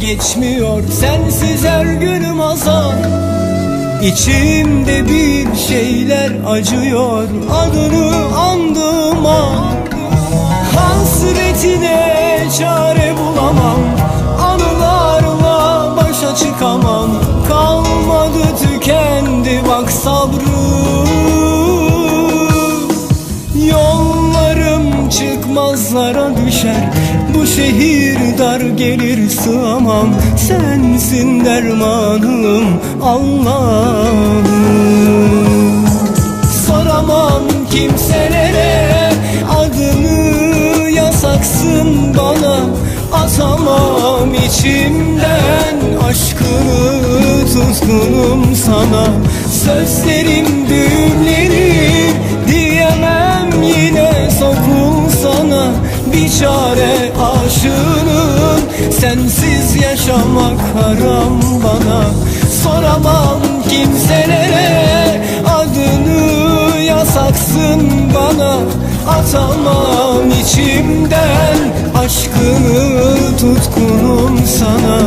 geçmiyor. Sensiz her günüm azan İçimde bir şeyler acıyor. Adını andım an Hasretine çare bulamam. Anılarla başa çıkamam çıkmazlara düşer. Bu şehir dar gelir sığamam. Sensin dermanım Allah'ım. Soramam kimselere Adını yasaksın bana. Atamam içimden Aşkını tutkunum sana. Sözlerim Sensiz yaşamak haram bana. Soramam kimselere Adını yasaksın bana. Atamam içimden Aşkını tutkunum sana.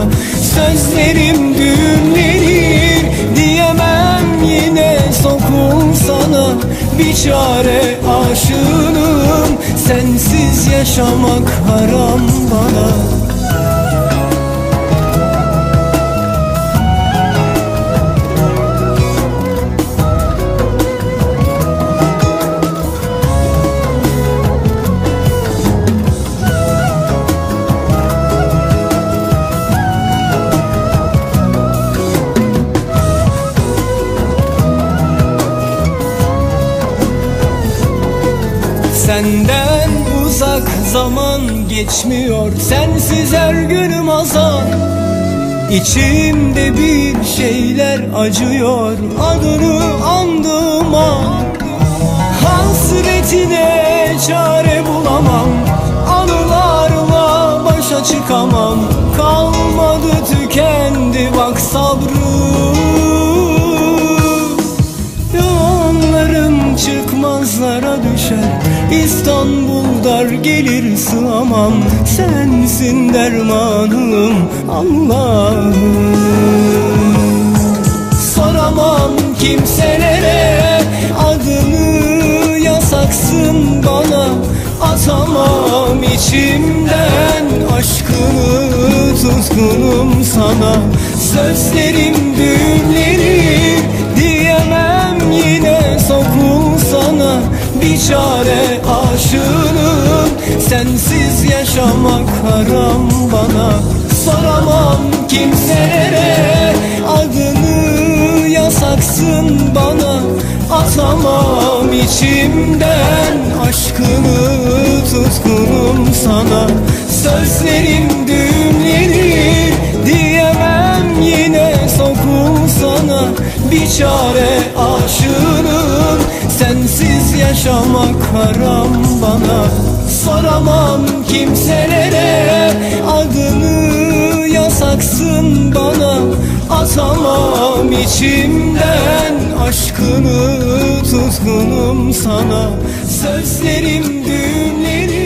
Sözlerim düğümlenir Diyemem yine sokul sana. Bir çare aşığınım Sensiz yaşamak haram bana Senden uzak zaman geçmiyor. Sensiz her günüm azan İçimde bir şeyler acıyor. Adını andım an Hasretine çare bulamam. Anılarla başa çıkamam. Kalmadı tükendi bak sabrım İstanbul dar gelir sığamam. Sensin dermanım Allah'ım. Soramam kimselere Adını yasaksın bana. Atamam içimden Aşkını tutkunum sana. Sözlerim Bir çare aşığınım Sensiz yaşamak haram bana. Soramam kimselere. Adını yasaksın bana. Atamam içimden Aşkını tutkunum sana. Sözlerim düğümlenir Diyemem yine sokul sana. Bir çare bana Soramam kimselere. Adını yasaksın bana Atamam içimden Aşkını tutkunum sana. Sözlerim düğümleri